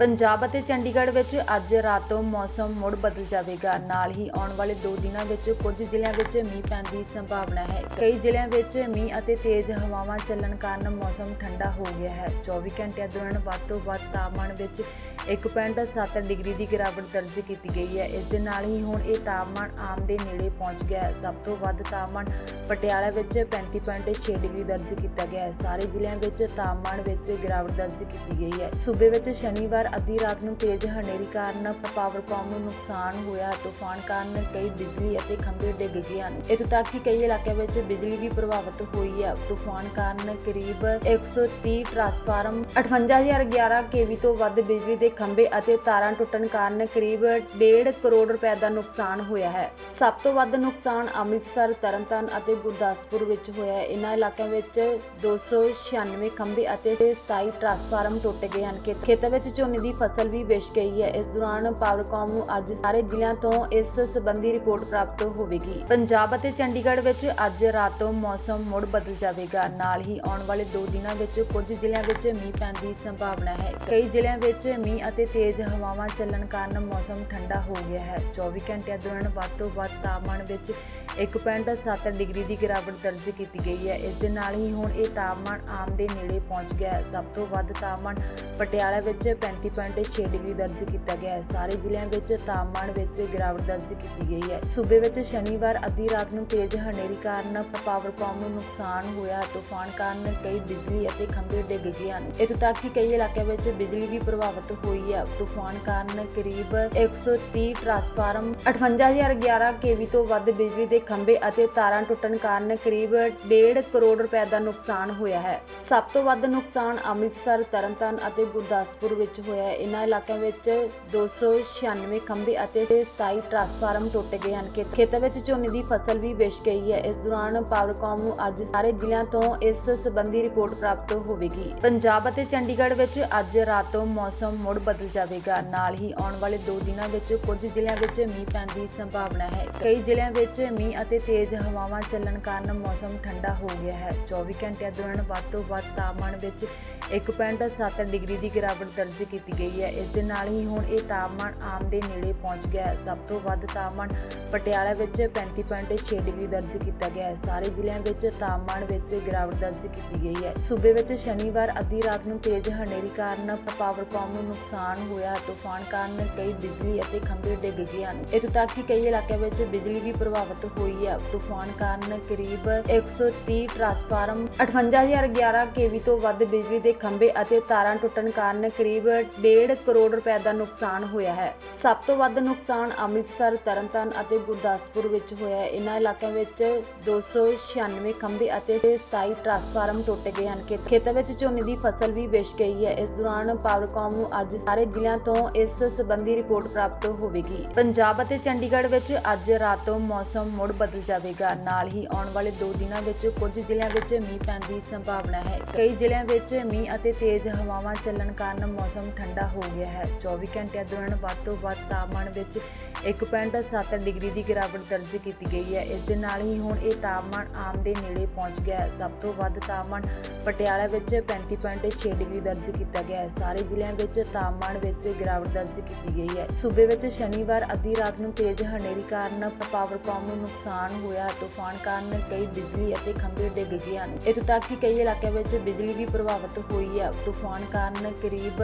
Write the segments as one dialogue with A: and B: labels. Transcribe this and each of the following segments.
A: ਪੰਜਾਬ ਅਤੇ ਚੰਡੀਗੜ੍ਹ ਵਿੱਚ ਅੱਜ ਰਾਤ ਤੋਂ ਮੌਸਮ ਮੁੜ ਬਦਲ ਜਾਵੇਗਾ। ਨਾਲ ਹੀ ਆਉਣ ਵਾਲੇ 2 ਦਿਨਾਂ ਵਿੱਚ ਕੁਝ ਜ਼ਿਲ੍ਹਿਆਂ ਵਿੱਚ ਮੀਂਹ ਪੈਣ ਦੀ ਸੰਭਾਵਨਾ ਹੈ। ਕਈ ਜ਼ਿਲ੍ਹਿਆਂ ਵਿੱਚ ਮੀਂਹ ਅਤੇ ਤੇਜ਼ ਹਵਾਵਾਂ ਚੱਲਣ ਕਾਰਨ ਮੌਸਮ ਠੰਡਾ ਹੋ ਗਿਆ ਹੈ। 24 ਘੰਟਿਆਂ ਦੌਰਾਨ ਵੱਧ ਤੋਂ ਵੱਧ ਤਾਪਮਾਨ ਵਿੱਚ 1.7 ਡਿਗਰੀ ਦੀ ਗਿਰਾਵਟ ਦਰਜ ਕੀਤੀ ਗਈ ਹੈ। ਇਸ ਦੇ ਨਾਲ ਹੀ ਹੁਣ ਇਹ ਤਾਪਮਾਨ ਆਮ ਦੇ ਨੇੜੇ ਪਹੁੰਚ ਗਿਆ ਹੈ। ਸਭ ਤੋਂ ਵੱਧ ਤਾਪਮਾਨ ਪਟਿਆਲਾ ਵਿੱਚ 35.6 ਡਿਗਰੀ ਦਰਜ ਕੀਤਾ ਗਿਆ ਹੈ। ਸਾਰੇ ਜ਼ਿਲ੍ਹਿਆਂ ਵਿੱਚ ਤਾਪਮਾਨ ਵਿੱਚ ਗਿਰਾਵਟ ਦਰਜ ਕੀਤੀ ਗਈ ਹੈ। ਸੂਬੇ ਵਿੱਚ ਸ਼ਨੀਵਾਰ ਅੱਧੀ ਰਾਤ ਨੂੰ ਤੇਜ਼ ਹਨੇਰੀ ਕਾਰਨ ਪਾਵਰਕਾਮ ਨੂੰ ਨੁਕਸਾਨ ਹੋਇਆ। ਤੂਫਾਨ ਕਾਰਨ ਕਈ ਬਿਜਲੀ ਅਤੇ ਖੰਭੇ ਡਿੱਗ ਗਏ ਹਨ। ਇੱਥੋਂ ਤੱਕ ਕਿ ਕਈ ਇਲਾਕਿਆਂ ਵਿੱਚ ਬਿਜਲੀ ਵੀ ਪ੍ਰਭਾਵਿਤ ਹੋਈ ਹੈ। ਤੂਫਾਨ ਕਾਰਨ ਕਰੀਬ 130 ਟਰਾਂਸਫਾਰਮ 58011 ਕੇਵੀ ਤੋਂ ਵੱਧ ਬਿਜਲੀ ਦੇ ਖੰਭੇ ਅਤੇ ਤਾਰਾਂ ਟੁੱਟਣ ਕਾਰਨ ਕਰੀਬ 1.5 ਕਰੋੜ ਰੁਪਏ ਦਾ ਨੁਕਸਾਨ ਹੋਇਆ ਹੈ। ਸਭ ਤੋਂ ਵੱਧ ਨੁਕਸਾਨ ਅੰਮ੍ਰਿਤਸਰ, ਤਰਨਤਾਰਨ ਅਤੇ ਗੁਰਦਾਸਪੁਰ ਵਿੱਚ ਹੋਇਆ ਹੈ। ਇਹਨਾਂ ਇਲਾਕਿਆਂ ਵਿੱਚ 296 ਖੰਭੇ ਅਤੇ 27 ਟਰਾਂਸਫਾਰਮ ਟੁੱਟ ਗਏ ਹਨ। ਖੇਤਾਂ ਵਿੱਚ ਝੋਨੇ ਦੀ ਫਸਲ ਵੀ ਵਿਛ ਗਈ ਹੈ। ਇਸ ਦੌਰਾਨ ਪਾਵਰਕਾਮ ਨੂੰ ਅੱਜ ਸਾਰੇ ਜ਼ਿਲ੍ਹਿਆਂ ਤੋਂ ਇਸ ਸੰਬੰਧੀ ਰਿਪੋਰਟ ਪ੍ਰਾਪਤ ਹੋਵੇਗੀ। ਪੰਜਾਬ ਅਤੇ ਚੰਡੀਗੜ੍ਹ ਵਿੱਚ ਅੱਜ ਰਾਤੋਂ ਮੌਸਮ ਮੁੜ ਬਦਲ ਜਾਵੇਗਾ। ਨਾਲ ਹੀ ਆਉਣ ਵਾਲੇ 2 ਦਿਨਾਂ ਵਿੱਚ ਕੁਝ ਜ਼ਿਲ੍ਹਿਆਂ ਵਿੱਚ ਮੀਂਹ ਪੈਣ ਦੀ ਸੰਭਾਵਨਾ ਹੈ। ਕਈ ਜ਼ਿਲ੍ਹਿਆਂ ਵਿੱਚ ਮੀਂਹ ਅਤੇ ਤੇਜ਼ ਹਵਾਵਾਂ ਚੱਲਣ ਕਾਰਨ ਮੌਸਮ ਠੰਡਾ ਹੋ ਗਿਆ ਹੈ। 24 ਘੰਟਿਆਂ ਦੌਰਾਨ ਵੱਧ ਤੋਂ ਵੱਧ ਤਾਪਮਾਨ ਵਿੱਚ 1.7 ਡਿਗਰੀ ਦੀ ਗਿਰਾਵਟ ਦਰਜ ਕੀਤੀ ਗਈ ਹੈ। ਇਸ ਦੇ ਨਾਲ ਹੀ ਹੁਣ ਇਹ ਤਾਪਮਾਨ ਆਮ ਦੇ ਨੇੜੇ ਪਹੁੰਚ ਗਿਆ ਹੈ। ਸਭ ਤੋਂ ਵੱਧ ਤਾਪਮਾਨ ਪਟਿਆਲਾ ਵਿੱਚ 35.6 ਡਿਗਰੀ ਦਰਜ ਕੀਤਾ ਗਿਆ ਹੈ। ਸਾਰੇ ਜ਼ਿਲ੍ਹਿਆਂ ਵਿੱਚ ਤਾਪਮਾਨ ਵਿੱਚ ਗਿਰਾਵਟ ਦਰਜ ਕੀਤੀ ਗਈ ਹੈ। ਸੂਬੇ ਵਿੱਚ ਸ਼ਨੀਵਾਰ ਅੱਧੀ ਰਾਤ ਨੂੰ ਤੇਜ਼ ਹਨੇਰੀ ਕਾਰਨ ਪਾਵਰਕਾਮ ਨੂੰ ਨੁਕਸਾਨ ਹੋਇਆ। ਤੂਫਾਨ ਕਾਰਨ ਕਈ ਬਿਜਲੀ ਅਤੇ ਖੰਭੇ ਡਿੱਗ ਗਏ ਹਨ। ਇੱਥੋਂ ਤੱਕ ਕਿ ਕਈ ਇਲਾਕਿਆਂ ਵਿੱਚ ਬਿਜਲੀ ਵੀ ਪ੍ਰਭਾਵਿਤ ਹੋਈ ਹੈ। ਤੂਫਾਨ ਕਾਰਨ ਕਰੀਬ 130 ਟਰਾਂਸਫਾਰਮ 58011 ਕੇਵੀ ਤੋਂ ਵੱਧ ਬਿਜਲੀ ਦੇ ਖੰਭੇ ਅਤੇ ਤਾਰਾਂ ਟੁੱਟਣ ਕਾਰਨ ਕਰੀਬ 1.5 ਕਰੋੜ ਰੁਪਏ ਦਾ ਨੁਕਸਾਨ ਹੋਇਆ ਹੈ। ਸਭ ਤੋਂ ਵੱਧ ਨੁਕਸਾਨ ਅੰਮ੍ਰਿਤਸਰ, ਤਰਨਤਾਰਨ ਅਤੇ ਗੁਰਦਾਸਪੁਰ ਵਿੱਚ ਹੋਇਆ ਹੈ। ਇਹਨਾਂ ਇਲਾਕਿਆਂ ਵਿੱਚ 296 ਖੰਭੇ ਅਤੇ 27 ਟਰਾਂਸਫਾਰਮ ਟੁੱਟ ਗਏ ਹਨ। ਖੇਤਾਂ ਵਿੱਚ ਝੋਨੇ ਦੀ ਫਸਲ ਵੀ ਵਿਛ ਗਈ ਹੈ। ਇਸ ਦੌਰਾਨ ਪਾਵਰਕਾਮ ਨੂੰ ਅੱਜ ਸਾਰੇ ਜ਼ਿਲ੍ਹਿਆਂ ਤੋਂ ਇਸ ਸੰਬੰਧੀ ਰਿਪੋਰਟ ਪ੍ਰਾਪਤ ਹੋਵੇਗੀ। ਪੰਜਾਬ ਅਤੇ ਚੰਡੀਗੜ੍ਹ ਵਿੱਚ ਅੱਜ ਰਾਤੋਂ ਮੌਸਮ ਮੁੜ ਬਦਲ ਜਾਵੇਗਾ। ਨਾਲ ਹੀ ਆਉਣ ਵਾਲੇ 2 ਦਿਨਾਂ ਵਿੱਚ ਕੁਝ ਜ਼ਿਲ੍ਹਿਆਂ ਵਿੱਚ ਮੀਂਹ ਪੈਣ ਦੀ ਸੰਭਾਵਨਾ ਹੈ। ਕਈ ਜ਼ਿਲ੍ਹਿਆਂ ਵਿੱਚ ਮੀਂਹ ਅਤੇ ਤੇਜ਼ ਹਵਾਵਾਂ ਚੱਲਣ ਕਾਰਨ ਮੌਸਮ ਠੰਡਾ ਹੋ ਗਿਆ ਹੈ। 24 ਘੰਟਿਆਂ ਦੌਰਾਨ ਵੱਧ ਤੋਂ ਵੱਧ ਤਾਪਮਾਨ ਵਿੱਚ 1.7 ਡਿਗਰੀ ਦੀ ਗਿਰਾਵਟ ਦਰਜ ਕੀਤੀ ਕੀਤੀ ਗਈ ਹੈ। ਇਸ ਦੇ ਨਾਲ ਹੀ ਹੁਣ ਇਹ ਤਾਪਮਾਨ ਆਮ ਦੇ ਨੇੜੇ ਪਹੁੰਚ ਗਿਆ ਹੈ। ਸਭ ਤੋਂ ਵੱਧ ਤਾਪਮਾਨ ਪਟਿਆਲਾ ਵਿੱਚ 35.6 ਡਿਗਰੀ ਦਰਜ ਕੀਤਾ ਗਿਆ ਹੈ। ਸਾਰੇ ਜ਼ਿਲ੍ਹਿਆਂ ਵਿੱਚ ਤਾਪਮਾਨ ਵਿੱਚ ਗਿਰਾਵਟ ਦਰਜ ਕੀਤੀ ਗਈ ਹੈ। ਸੂਬੇ ਵਿੱਚ ਸ਼ਨੀਵਾਰ ਅੱਧੀ ਰਾਤ ਨੂੰ ਤੇਜ਼ ਹਨੇਰੀ ਕਾਰਨ ਪਾਵਰਕਾਮ ਨੂੰ ਨੁਕਸਾਨ ਹੋਇਆ। ਤੂਫਾਨ ਕਾਰਨ ਕਈ ਬਿਜਲੀ ਅਤੇ ਖੰਭੇ ਡਿੱਗ ਗਏ ਹਨ। ਇੱਥੋਂ ਤੱਕ ਕਿ ਕਈ ਇਲਾਕਿਆਂ ਵਿੱਚ ਬਿਜਲੀ ਵੀ ਪ੍ਰਭਾਵਿਤ ਹੋਈ ਹੈ। ਤੂਫਾਨ ਕਾਰਨ ਕਰੀਬ 130 ਟਰਾਂਸਫਾਰਮ 58011 ਕੇਵੀ ਤੋਂ ਵੱਧ ਬਿਜਲੀ ਦੇ ਖੰਭੇ ਅਤੇ ਤਾਰਾਂ ਟੁੱਟਣ ਕਾਰਨ ਕਰੀਬ 1.5 ਕਰੋੜ ਰੁਪਏ ਦਾ ਨੁਕਸਾਨ ਹੋਇਆ ਹੈ। ਸਭ ਤੋਂ ਵੱਧ ਨੁਕਸਾਨ ਅੰਮ੍ਰਿਤਸਰ, ਤਰਨਤਾਰਨ ਅਤੇ ਗੁਰਦਾਸਪੁਰ ਵਿੱਚ ਹੋਇਆ ਹੈ। ਇਹਨਾਂ ਇਲਾਕਿਆਂ ਵਿੱਚ 296 ਖੰਭੇ ਅਤੇ 27 ਟਰਾਂਸਫਾਰਮ ਟੁੱਟ ਗਏ ਹਨ। ਖੇਤਾਂ ਵਿੱਚ ਝੋਨੇ ਦੀ ਫਸਲ ਵੀ ਵਿਛ ਗਈ ਹੈ। ਇਸ ਦੌਰਾਨ ਪਾਵਰਕਾਮ ਨੂੰ ਅੱਜ ਸਾਰੇ ਜ਼ਿਲ੍ਹਿਆਂ ਤੋਂ ਇਸ ਸਬੰਧੀ ਰਿਪੋਰਟ ਪ੍ਰਾਪਤ ਹੋਵੇਗੀ। ਪੰਜਾਬ ਅਤੇ ਚੰਡੀਗੜ੍ਹ ਵਿੱਚ ਅੱਜ ਰਾਤੋਂ ਮੌਸਮ ਮੁੜ ਬਦਲ ਜਾਵੇਗਾ। ਨਾਲ ਹੀ ਆਉਣ ਵਾਲੇ 2 ਦਿਨਾਂ ਵਿੱਚ ਕੁਝ ਜ਼ਿਲ੍ਹਿਆਂ ਵਿੱਚ ਮੀਂਹ ਪੈਣ ਦੀ ਸੰਭਾਵਨਾ ਹੈ। ਕਈ ਜ਼ਿਲ੍ਹਿਆਂ ਵਿੱਚ ਮੀਂਹ ਅਤੇ ਤੇਜ਼ ਹਵਾਵਾਂ ਚੱਲਣ ਕਾਰਨ ਮੌਸਮ ਠੰਡਾ ਹੋ ਗਿਆ ਹੈ। 24 ਘੰਟਿਆਂ ਦੌਰਾਨ ਵੱਧ ਤੋਂ ਵੱਧ ਤਾਪਮਾਨ ਵਿੱਚ 1.7 ਡਿਗਰੀ ਦੀ ਗਿਰਾਵਟ ਦਰਜ ਕੀਤੀ ਗਈ ਹੈ। ਇਸ ਦੇ ਨਾਲ ਹੀ ਹੁਣ ਇਹ ਤਾਪਮਾਨ ਆਮ ਦੇ ਨੇੜੇ ਪਹੁੰਚ ਗਿਆ ਹੈ। ਸਭ ਤੋਂ ਵੱਧ ਤਾਪਮਾਨ ਪਟਿਆਲਾ ਵਿੱਚ 35.6 ਡਿਗਰੀ ਦਰਜ ਕੀਤਾ ਗਿਆ ਹੈ। ਸਾਰੇ ਜ਼ਿਲ੍ਹਿਆਂ ਵਿੱਚ ਤਾਪਮਾਨ ਵਿੱਚ ਗਿਰਾਵਟ ਦਰਜ ਕੀਤੀ ਗਈ ਹੈ। ਸੂਬੇ ਵਿੱਚ ਸ਼ਨੀਵਾਰ ਅੱਧੀ ਰਾਤ ਨੂੰ ਤੇਜ਼ ਹਨੇਰੀ ਕਾਰਨ ਪਾਵਰਕਾਮ ਨੂੰ ਨੁਕਸਾਨ ਹੋਇਆ ਤੂਫਾਨ ਕਾਰਨ ਕਈ ਬਿਜਲੀ ਅਤੇ ਖੰਭੇ ਡਿੱਗ ਗਏ ਹਨ। ਇੱਥੋਂ ਤੱਕ ਕਿ ਕਈ ਇਲਾਕਿਆਂ ਵਿੱਚ ਬਿਜਲੀ ਵੀ ਪ੍ਰਭਾਵਿਤ ਹੋਈ ਹੈ। ਤੂਫਾਨ ਕਾਰਨ ਕਰੀਬ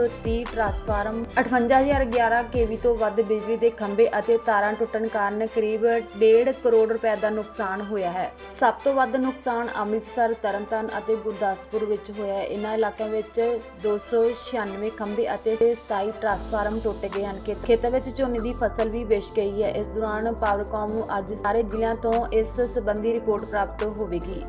A: 130 ਟਰਾਂਸਫਾਰਮ 58011 ਕੇਵੀ ਤੋਂ ਵੱਧ ਬਿਜਲੀ ਦੇ ਖੰਭੇ ਅਤੇ ਤਾਰਾਂ ਟੁੱਟਣ ਕਾਰਨ ਕਰੀਬ 1.5 ਕਰੋੜ ਰੁਪਏ ਦਾ ਨੁਕਸਾਨ ਹੋਇਆ ਹੈ। ਸਭ ਤੋਂ ਵੱਧ ਨੁਕਸਾਨ ਅੰਮ੍ਰਿਤਸਰ, ਤਰਨਤਾਰਨ ਅਤੇ ਗੁਰਦਾਸਪੁਰ ਵਿੱਚ ਹੋਇਆ ਹੈ। ਇਹਨਾਂ ਇਲਾਕਿਆਂ ਵਿੱਚ 296 ਖੰਭੇ ਅਤੇ 27 ਟਰਾਂਸਫਾਰਮ ਟੁੱਟ ਗਏ ਹਨ। ਖੇਤਾਂ ਵਿੱਚ ਝੋਨੇ ਦੀ ਫਸਲ ਵੀ ਵਿਛ ਗਈ ਹੈ। ਇਸ ਦੌਰਾਨ ਪਾਵਰਕਾਮ ਨੂੰ ਅੱਜ ਸਾਰੇ ਜ਼ਿਲ੍ਹਿਆਂ ਤੋਂ ਇਸ ਸੰਬੰਧੀ ਰਿਪੋਰਟ ਪ੍ਰਾਪਤ ਹੋਵੇਗੀ।